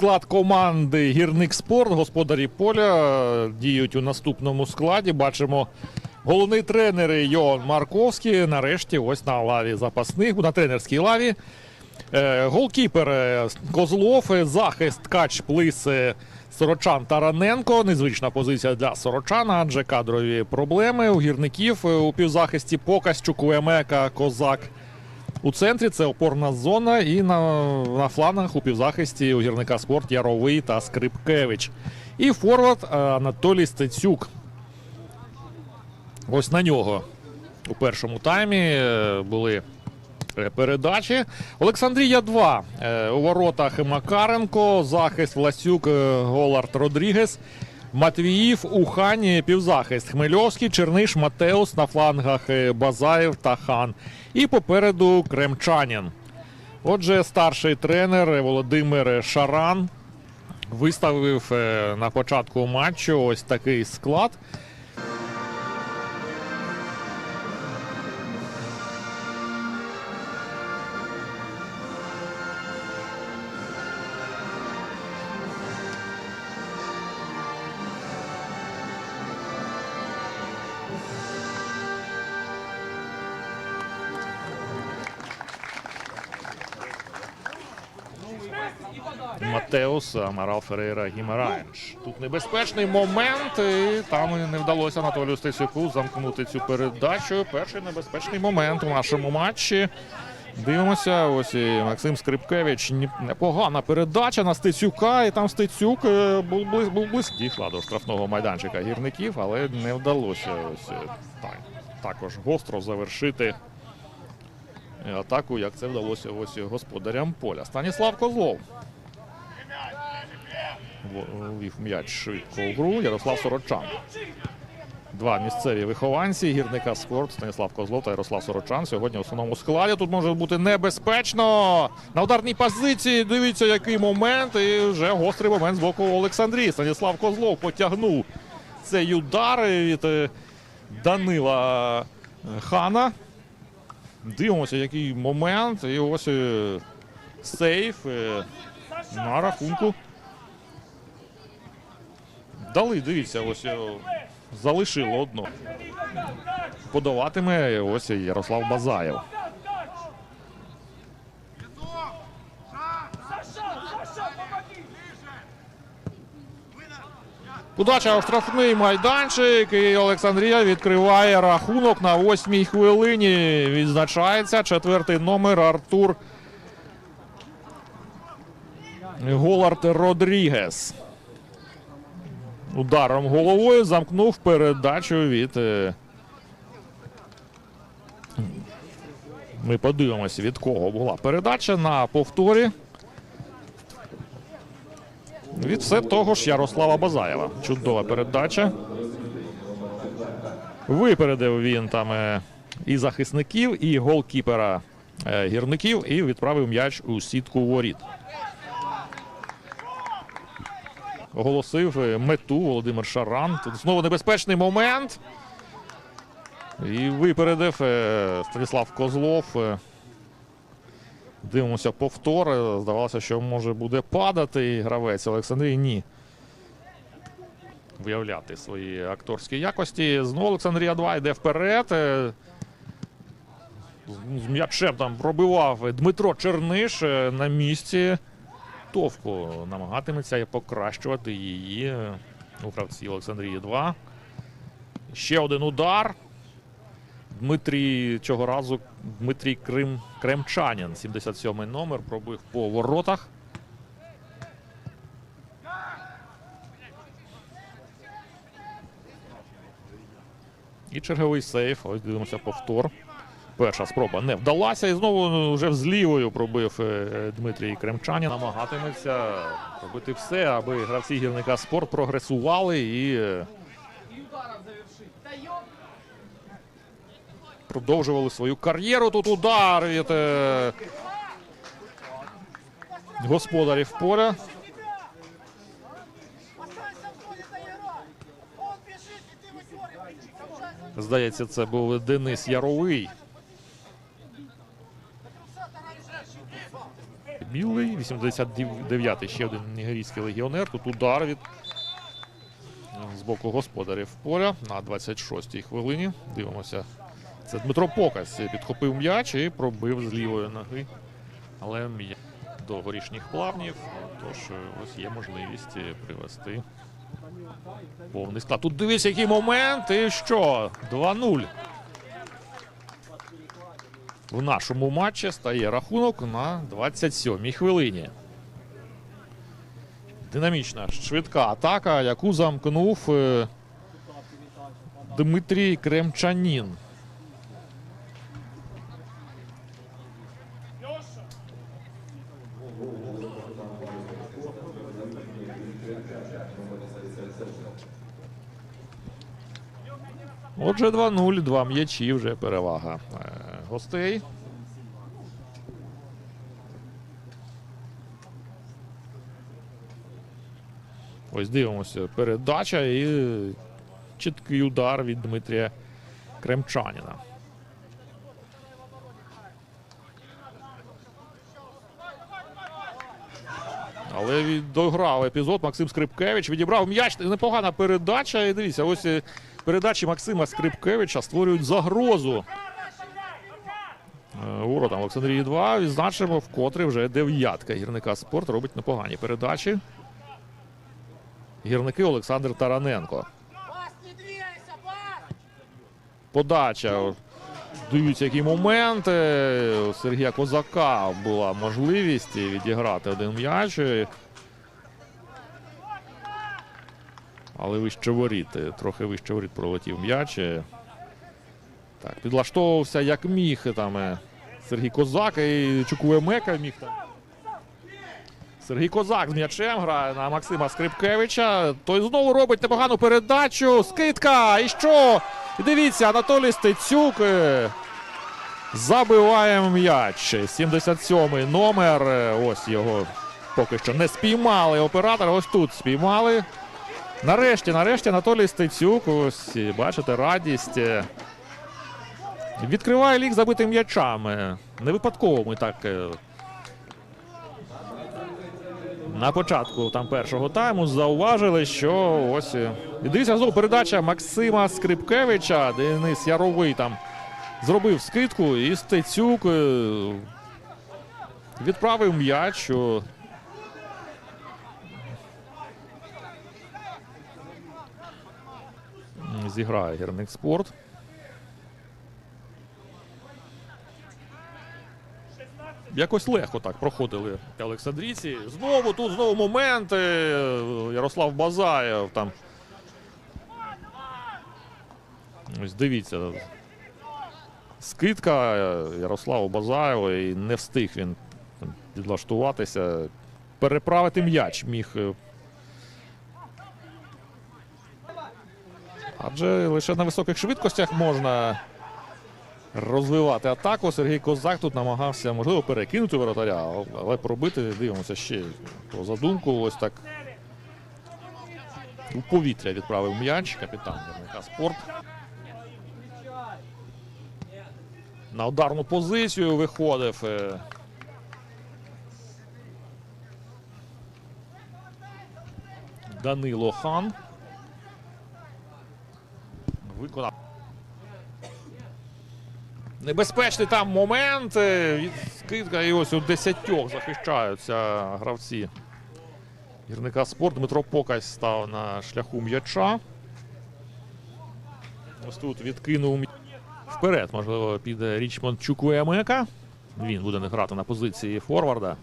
склад команди Гірник Спорт. Господарі поля діють у наступному складі. Бачимо головний тренер Йоан Марковський. Нарешті ось на лаві запасних, на тренерській лаві. Е, Голкіпер е, Козлов, е, захист Ткач Плис Сорочан Тараненко. Незвична позиція для Сорочана, адже кадрові проблеми у гірників у півзахисті Покастюк, Уемека, Козак. У центрі це опорна зона, і на, на флангах у півзахисті у гірника спорт Яровий та Скрипкевич. І форвард е, Анатолій Стецюк. Ось на нього у першому таймі е, були е, передачі. Олександрія 2. Е, У воротах Макаренко, захист Власюк, Голард Родрігес. Матвіїв, Ухані, півзахист Хмельовський, Черниш, Матеус на флангах е, Базаєв та Хан. І попереду Кремчанін. Отже, старший тренер Володимир Шаран виставив е, на початку матчу ось такий склад. Матеус, Амарал Ферейра Гімараєнш. Тут небезпечний момент, і там не вдалося Анатолію Стецюку замкнути цю передачу. Перший небезпечний момент у нашому матчі. Дивимося, ось і Максим Скрипкевич. Непогана передача на Стецюка, і там Стецюк е, був, близ, був близький. Дійшла до штрафного майданчика гірників, але не вдалося ось е, так, також гостро завершити атаку, як це вдалося ось господарям поля. Станіслав Козлов. Вів м'яч швидко у гру. Ярослав Сорочан. Два місцеві вихованці гірника спорт Станіслав Козлов та Ярослав Сорочан. Сьогодні в основному складі. Тут може бути небезпечно. На ударній позиції. Дивіться, який момент. І вже гострий момент з боку Олександрії. Станіслав Козлов потягнув цей удар від е, Данила е, Хана. Дивимося, який момент. І ось е, сейф на рахунку. Дали, дивіться, ось е, залишило одно. Подаватиме ось Ярослав Базаєв. Удача у штрафний майданчик. І Олександрія відкриває рахунок на восьмій хвилині. Відзначається четвертий номер Артур Голард Родрігес. Ударом головою замкнув передачу від. е, Ми подивимося, від кого була передача на повторі. Від все того ж Ярослава Базаєва. Чудова передача. Випередив він там е, і захисників, і голкіпера е, гірників, і відправив м'яч у сітку воріт. Оголосив е, мету Володимир Шаран. Тут знову небезпечний момент. І випередив е, Станіслав Козлов. Е, Дивимося повтор. Здавалося, що може буде падати і гравець Олександрії. Ні. Виявляти свої акторські якості. Знову Олександрія 2 йде вперед. З- м'ячем там пробивав Дмитро Черниш на місці. Товко намагатиметься покращувати її е, у гравці Олександрії 2. Ще один удар. Дмитрій цього разу Дмитрій Крим, Кремчанін, 77-й номер, пробив по воротах. І черговий сейф. Ось дивимося повтор. Перша спроба не вдалася. І знову вже з лівою пробив е, Дмитрій Кремчанін. Намагатиметься робити все, аби гравці гірника спорт прогресували і е, продовжували свою кар'єру. Тут удар від е, господарів поля. Здається, це був Денис Яровий. Білий, 89-й ще один нігерійський легіонер. Тут удар від е, з боку господарів поля на 26-й хвилині. Дивимося. Це Дмитро Покась підхопив м'яч і пробив з лівої ноги. Але до горішніх плавнів. Тож е, ось є можливість е, привести повний склад. Тут дивись, який момент. І що? 2-0. В нашому матчі стає рахунок на 27-й хвилині. Динамічна, швидка атака, яку замкнув е, Дмитрій Кремчанін. Отже, 2-0, два м'ячі вже перевага гостей. Ось дивимося. Передача і чіткий удар від Дмитрія Кремчаніна. Але від- дограв епізод Максим Скрипкевич. Відібрав м'яч. Непогана передача. І дивіться, ось е, передачі Максима Скрипкевича створюють загрозу. Е, Воротам Олександрії 2. Відзначимо вкотре вже дев'ятка. Гірника спорт робить непогані передачі. Гірники Олександр Тараненко. Подача. Дивіться, який момент. Е, У Сергія Козака була можливість відіграти один м'яч. Але вище воріт. Трохи вище воріт пролетів м'яч. Так, підлаштовувався як міг там е, Сергій Козак і Чукуемека міг там. Сергій Козак з м'ячем грає на Максима Скрипкевича. Той знову робить непогану передачу. Скидка. І що? І дивіться, Анатолій Стецюк е, забиває м'яч. 77-й номер. Е, Ось його поки що не спіймали оператор. Ось тут спіймали. Нарешті, нарешті Анатолій Стецюк. Ось е, бачите, радість. Відкриває ліг забитим м'ячами. Не випадково ми так. е, на початку там першого тайму зауважили, що ось. е, І дивіться знову передача Максима Скрипкевича. Денис Яровий там зробив скидку, і Стецюк е, відправив м'яч. Зіграє гірник спорт. Якось легко так проходили Олександрійці. Знову тут знову моменти. Ярослав Базаєв там. Ось дивіться. Скидка Ярославу Базаєву і не встиг він підлаштуватися. Переправити м'яч міг. Адже лише на високих швидкостях можна розвивати атаку. Сергій Козак тут намагався, можливо, перекинути воротаря, але пробити, дивимося ще по задумку. Ось так у повітря відправив м'яч капітан Дерника спорт. На ударну позицію виходив. е, Данило Хан. Виконав. Небезпечний там момент. е, Скидка і ось у десятьох захищаються гравці. Гірника спорт. Дмитро Покась став на шляху м'яча. Ось тут відкинув вперед. Можливо, піде Річмонд Чукуемека. Він буде не грати на позиції форварда.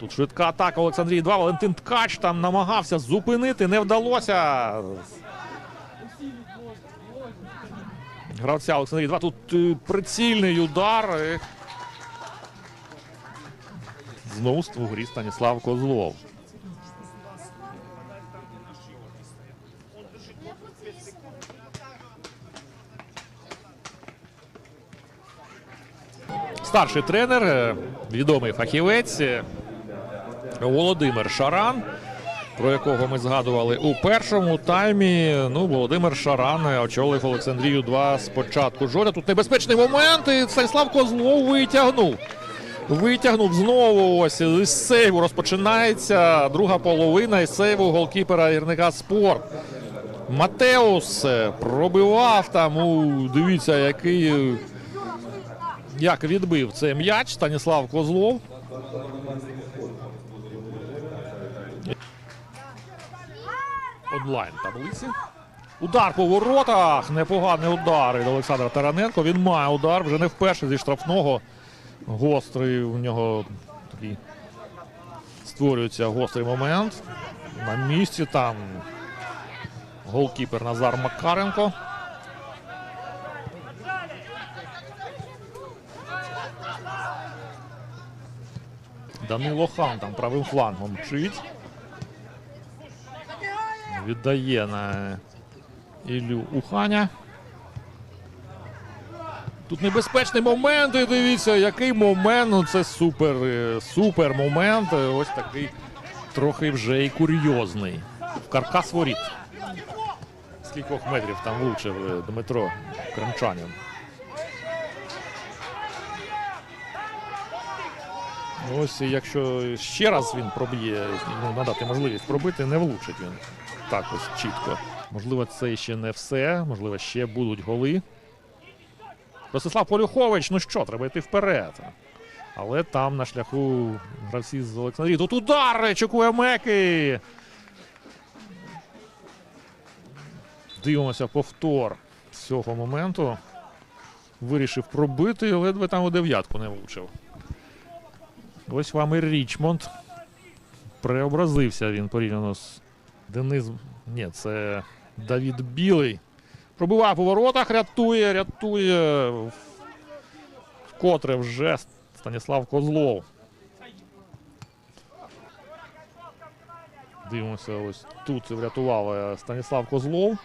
Тут швидка атака Олександрії 2. Валентин Ткач там намагався зупинити, не вдалося. Гравця Олександрії 2. Тут е, прицільний удар. Знову в грі Станіслав Козлов. Старший тренер, е, відомий фахівець Володимир Шаран, про якого ми згадували у першому таймі. Ну, Володимир Шаран е, очолив Олександрію 2 з початку жодя. Тут небезпечний момент. І Станіслав Козлов витягнув. Витягнув знову ось з сейву розпочинається друга половина із сейву голкіпера гірника спорт. Матеус е, пробивав там. У, дивіться, який. е, Як відбив цей м'яч Станіслав Козлов. Онлайн таблиці. Удар по воротах. Непоганий удар від Олександра Тараненко. Він має удар вже не вперше зі штрафного. Гострий у нього такий створюється гострий момент. На місці там голкіпер Назар Макаренко. Данило Хан там правим флангом мчить. Віддає на Іллю Уханя. Тут небезпечний момент. І дивіться, який момент. Ну, це супер, е, супер момент. Е, Ось такий трохи вже і курйозний. Каркас воріт. З кількох метрів там влучив е, Дмитро Кремчанин. Ось якщо ще раз він проб'є, ну, надати можливість пробити, не влучить він. Так ось чітко. Можливо, це ще не все. Можливо, ще будуть голи. Ростислав Полюхович, ну що, треба йти вперед. Але там на шляху гравці з Олександрії. Тут удар Чукуемеки. Дивимося повтор цього моменту. Вирішив пробити, ледве там у дев'ятку не влучив. Ось вам і Річмонд. Преобразився він порівняно з Денис. Ні, це Давід Білий. Пробиває по воротах, рятує, рятує. Вкотре вже Станіслав Козлов. Дивимося, ось тут врятував Станіслав Козлов.